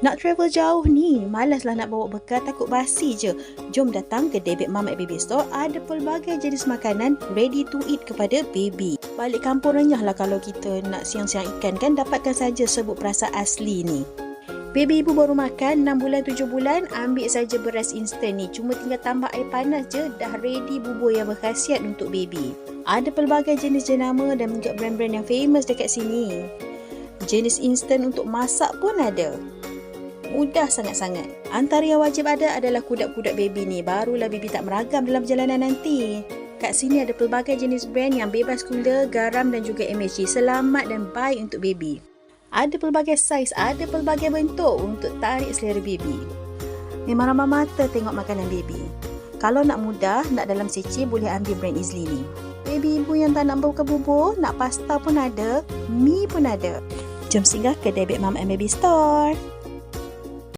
Nak travel jauh ni, malaslah nak bawa bekal takut basi je. Jom datang ke Debit Mama Baby Store, ada pelbagai jenis makanan ready to eat kepada baby. Balik kampung renyah lah kalau kita nak siang-siang ikan kan, dapatkan saja sebut perasa asli ni. Baby ibu baru makan 6 bulan 7 bulan ambil saja beras instan ni cuma tinggal tambah air panas je dah ready bubur yang berkhasiat untuk baby. Ada pelbagai jenis jenama dan juga brand-brand yang famous dekat sini. Jenis instan untuk masak pun ada. Mudah sangat-sangat. Antara yang wajib ada adalah kudak-kudak baby ni. Barulah baby tak meragam dalam perjalanan nanti. Kat sini ada pelbagai jenis brand yang bebas gula, garam dan juga MSG. Selamat dan baik untuk baby. Ada pelbagai saiz, ada pelbagai bentuk untuk tarik selera baby. Memang ramah mata tengok makanan baby. Kalau nak mudah, nak dalam seci boleh ambil brand Easily ni. Baby ibu yang tak nak buka bubur, nak pasta pun ada, mi pun ada. Jom singgah ke Debit Mom and Baby Store.